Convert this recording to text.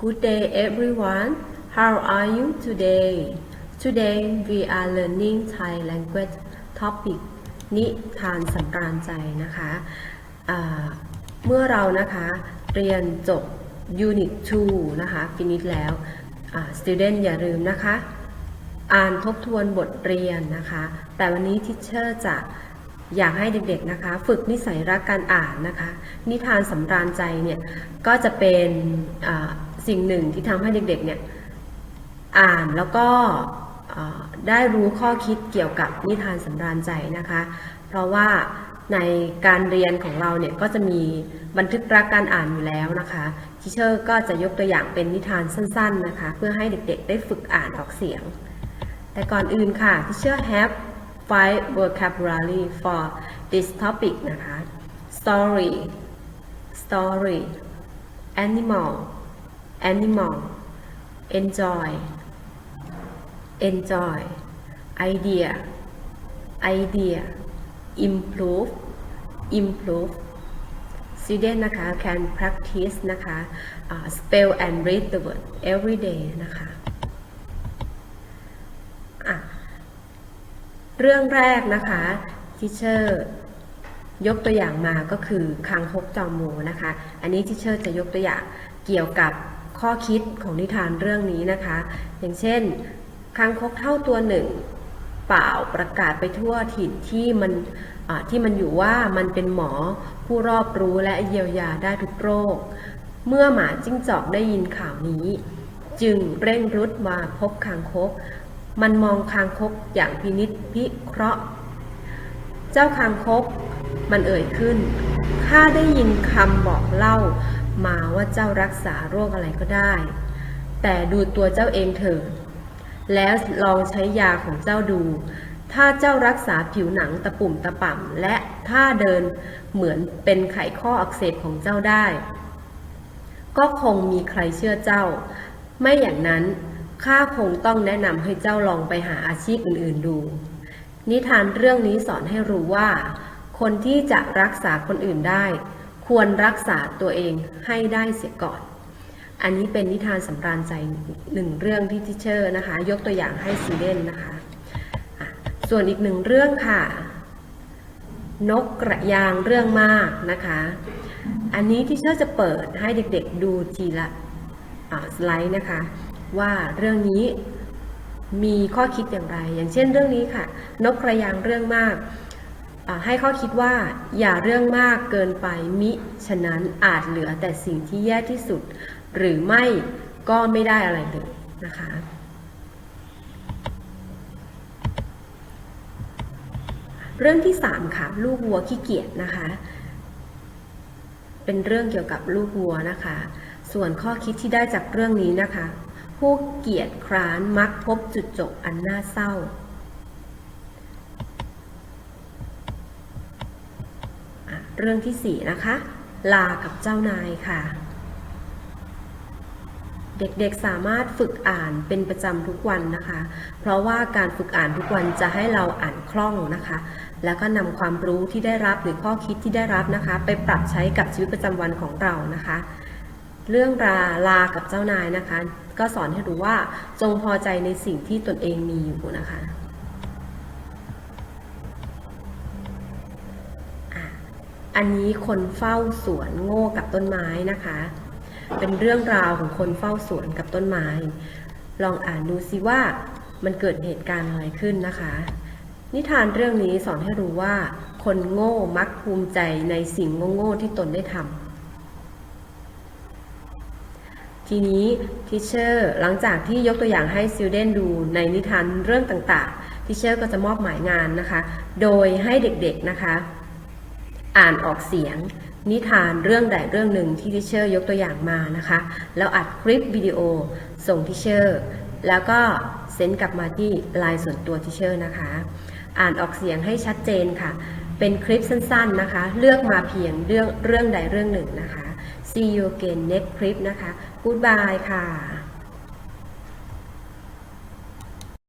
Good day everyone. How are you today? Today we are learning Thai language topic นิทานสำราญใจนะคะเมื่อเรานะคะเรียนจบ Unit 2 นะคะ finish แล้ว student อย่าลืมนะคะ อ่านทบทวนบทเรียนนะคะ แต่วันนี้ทิเชอร์จะอยากให้เด็กๆนะคะ ฝึกนิสัยรักการอ่านนะคะ นิทานสำราญใจเนี่ย ก็จะเป็น สิ่งหนึ่งที่ทำให้เด็กๆเนี่ยอ่านแล้วก็ได้รู้ข้อคิดเกี่ยวกับนิทานสำราญใจนะคะ เพราะว่าในการเรียนของเราเนี่ยก็จะมีบันทึกรักการอ่านอยู่แล้วนะคะทิเชอร์ก็จะยกตัวอย่างเป็นนิทานสั้นๆนะคะ เพื่อให้เด็กๆ ได้ฝึกอ่านออกเสียง แต่ก่อนอื่นค่ะ teacher have five vocabulary for this topic นะคะ story story animal animal enjoy enjoy idea idea improve improve student นะคะ can practice นะคะ uh, spell and read the word every day นะคะะเรื่องแรกนะคะทิเชอร์ยกตัวอย่างมาก็คือคางคกจอมูนะคะ อันนี้ทิเชอร์จะยกตัวอย่างเกี่ยวกับ ข้อคิดของนิทานเรื่องนี้นะคะ อย่างเช่นคางคกเท่าตัวหนึ่ง เปล่าประกาศไปทั่วถิ่นที่มันที่มันอยู่ว่ามันเป็นหมอผู้รอบรู้และเยียวยาได้ทุกโรค เมื่อหมาจิ้งจอกได้ยินข่าวนี้ จึงเร่งรุดมาพบคางคก มันมองคางคกอย่างพินิษพิเคราะห์ เจ้าคางคก มันเอ่ยขึ้นข้าได้ยินคำบอกเล่า มาว่าเจ้ารักษาโรคอะไรก็ได้ แต่ดูตัวเจ้าเองเถอะแล้วลองใช้ยาของเจ้าดู ถ้าเจ้ารักษาผิวหนังตะปุ่มตะป่ำและถ้าเดินเหมือนเป็นไขข้ออักเสบของเจ้าได้ ก็คงมีใครเชื่อเจ้า ไม่อย่างนั้นข้าคงต้องแนะนำให้เจ้าลองไปหาอาชีพอื่นๆดู นิทานเรื่องนี้สอนให้รู้ว่า คนที่จะรักษาคนอื่นได้ ควรรักษาตัวเองให้ได้เสียก่อน อันนี้เป็นนิทานสำราญใจหนึ่งเรื่องที่ทิเชอร์นะคะ ยกตัวอย่างให้ซีเดนนะคะะส่วนอีกหนึ่งเรื่องค่ะ นกกระยางเรื่องมากนะคะ อันนี้ที่เชอร์จะเปิดให้เด็กๆดูทีละสไลด์นะคะ ว่าเรื่องนี้มีข้อคิดอย่างไร อย่างเช่นเรื่องนี้ค่ะ นกกระยางเรื่องมาก ให้ข้อคิดว่าอย่าเรื่องมากเกินไปมิฉะนั้นอาจเหลือแต่สิ่งที่แย่ที่สุด หรือไม่ก็ไม่ได้อะไรเลยนะคะเรื่องที่ 3 ค่ะ ลูกวัวขี้เกียจนะคะ เป็นเรื่องเกี่ยวกับลูกวัวนะคะ ส่วนข้อคิดที่ได้จากเรื่องนี้นะคะ ผู้เกียจคร้านมักพบจุดจบอันน่าเศร้า อะ เรื่องที่ 4 นะคะ ลากับเจ้านายค่ะ เด็กๆสามารถฝึกอ่านเป็นประจำทุกวันนะคะ เพราะว่าการฝึกอ่านทุกวันจะให้เราอ่านคล่องนะคะ แล้วก็นำความรู้ที่ได้รับหรือข้อคิดที่ได้รับนะคะ ไปปรับใช้กับชีวิตประจำวันของเรานะคะ เรื่องราลากับเจ้านายนะคะ ก็สอนให้รู้ว่าจงพอใจในสิ่งที่ตนเองมีอยู่นะคะอะ อันนี้คนเฝ้าสวนโง่กับต้นไม้นะคะ เป็นเรื่องราวของคนเฝ้าสวนกับต้นไม้ ลองอ่านดูซิว่ามันเกิดเหตุการณ์อะไรขึ้นนะคะ นิทานเรื่องนี้สอนให้รู้ว่า คนโง่มักภูมิใจในสิ่งโง่ๆที่ตนได้ทำทีนี้ทิเชอร์หลังจากที่ยกตัวอย่างให้ซิลเดนดูในนิทานเรื่องต่างๆทิเชอร์ก็จะมอบหมายงานนะคะ โดยให้เด็กๆนะคะ อ่านออกเสียง นิทานเรื่องใดเรื่องหนึ่งที่ทิเชอร์ยกตัวอย่างมานะคะ แล้วอัดคลิปวิดีโอส่งทิเชอร์แล้วก็เซ็นกลับมาที่ไลน์ส่วนตัวทิเชอร์นะคะ อ่านออกเสียงให้ชัดเจนค่ะ เป็นคลิปสั้นๆนะคะ เลือกมาเพียงเรื่องเรื่องใดเรื่องหนึ่งนะคะ see you again next clip นะคะ goodbye ค่ะ